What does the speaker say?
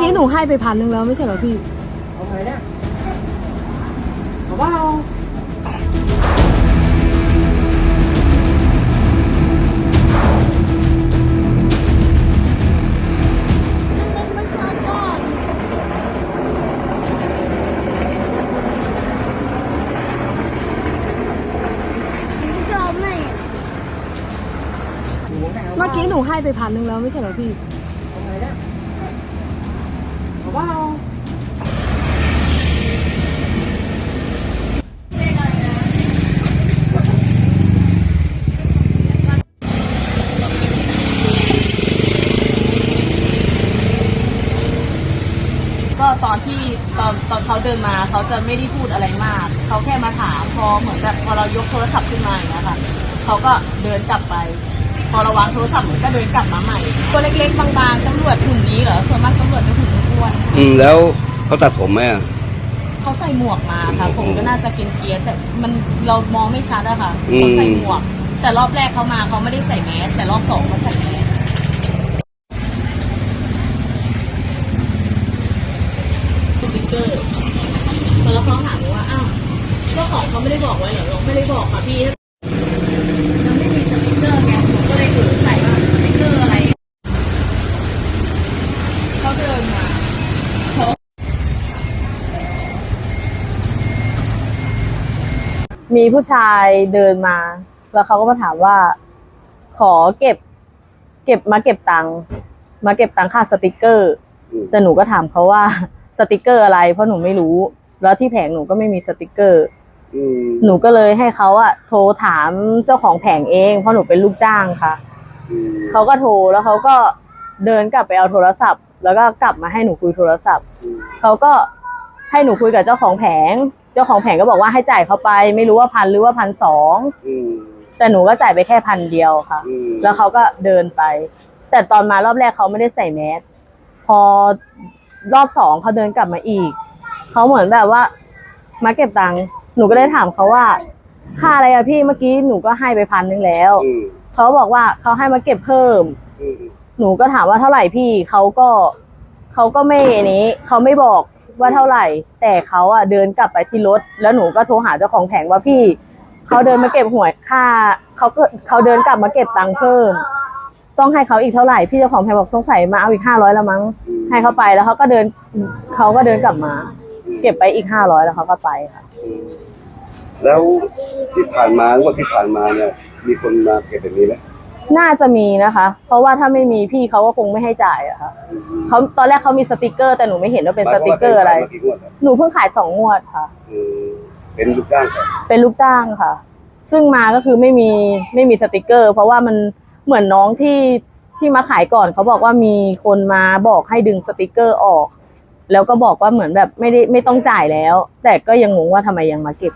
กี้หนูให้ไปพันหนึ่งแล้วไม่ใช่เหรอพี่เอาไงเนี่ยเอาว่าเอาเมื่อกี้หนูให้ไปพันหนึ่งแล้วไม่ใช่เหรอพี่ เอาไงเนี่ย เอาว่าเอาก็ตอนที่ตอนตอนเขาเดินมาเขาจะไม่ได้พูดอะไรมาก เขาแค่มาถามพอเหมือนแบบพอเรายกโทรศัพท์ขึ้นมาอย่างเงี้ยค่ะเขาก็เดินกลับไป พอเราวางโทรศัพท์เหมือนก็เดินกลับมาใหม่ ตัวเล็กๆบางๆตำรวจหุ่นนี้เหรอส่วนมากตำรวจจะหุ่น อ้วนอืมแล้วเขาตัดผมไหมอะ เขาใส่หมวกมาค่ะ ผมก็น่าจะเกรียนๆแต่มันเรามองไม่ชัดอะค่ะอืม เขาใส่หมวก แต่รอบแรกเขามาเขาไม่ได้ใส่แมสแต่รอบสองเขาใส่แมสสติ๊กเกอร์แล้วเขาถามหนูว่าอ้าวเจ้าของเขาไม่ได้บอกไว้เหรอเราไม่ได้บอกค่ะพี่ มีผู้ชายเดินมา แล้วเขาก็มาถามว่า ขอเก็บ เก็บมาเก็บตังค์มาเก็บตังค่าสติกเกอร์อืมแต่หนูก็ถามเขาว่าสติกเกอร์อะไร เพราะหนูไม่รู้ แล้วที่แผงหนูก็ไม่มีสติกเกอร์อืมหนูก็เลยให้เขาอะโทรถามเจ้าของแผงเอง เพราะหนูเป็นลูกจ้างค่ะอืมเขาก็โทรแล้วเขาก็เดินกลับไปเอาโทรศัพท์ แล้วก็กลับมาให้หนูคุยโทรศัพท์อืมเขาก็ให้หนูคุยกับเจ้าของแผง เจ้าของแผงก็บอกว่าให้จ่ายเขาไป ไม่รู้ว่าพันหรือว่าพันสองอืม แต่หนูก็จ่ายไปแค่พันเดียวค่ะ อืม แล้วเขาก็เดินไป แต่ตอนมารอบแรกเขาไม่ได้ใส่แมสพอรอบสองเขาเดินกลับมาอีก เขาเหมือนแบบว่า มาเก็บตังค์หนูก็ได้ถามเขาว่า ค่าอะไรอะพี่เมื่อกี้หนูก็ให้ไปพันนึงแล้ว อืมเขาบอกว่าเขาให้มาเก็บเพิ่ม อืมหนูก็ถามว่าเท่าไหร่พี่เขาก็เขาก็ไม่อันนี้เขาไม่บอก ว่าเท่าไหร่ แต่เขาอะเดินกลับไปที่รถ แล้วหนูก็โทรหาเจ้าของแผงว่าพี่เขาเดินมาเก็บหวยค่าเขาก็เขาเดินกลับมาเก็บตังค์เพิ่ม ต้องให้เขาอีกเท่าไหร่พี่เจ้าของแผงบอกสงสัยมาเอาอีกห้าร้อยล้วมั้งให้เขาไปแล้วเขาก็เดินเขาก็เดินกลับมา เก็บไปอีกห้าร้อยแล้วเขาก็ไปค่ะแล้วที่ผ่านมางวดที่ผ่านมาเนี่ยมีคนมาเก็บแบบนี้ไหม น่าจะมีนะคะ เพราะว่าถ้าไม่มีพี่เขาก็คงไม่ให้จ่ายอะค่ะอืมเขาตอนแรกเขามีสติกเกอร์ แต่หนูไม่เห็นว่าเป็นสติกเกอร์อะไรหมายความว่าเป็นขายมากี่งวดแล้วหนูเพิ่งขายสองงวดค่ะอืมเป็นลูกจ้างครับเป็นลูกจ้างค่ะ ซึ่งมาก็คือไม่มีไม่มีสติกเกอร์ เพราะว่ามันเหมือนน้องที่ที่มาขายก่อนเขาบอกว่ามีคนมาบอกให้ดึงสติกเกอร์ออก แล้วก็บอกว่าเหมือนแบบไม่ได้ไม่ต้องจ่ายแล้ว แต่ก็ยังงงว่าทำไมยังมาเก็บ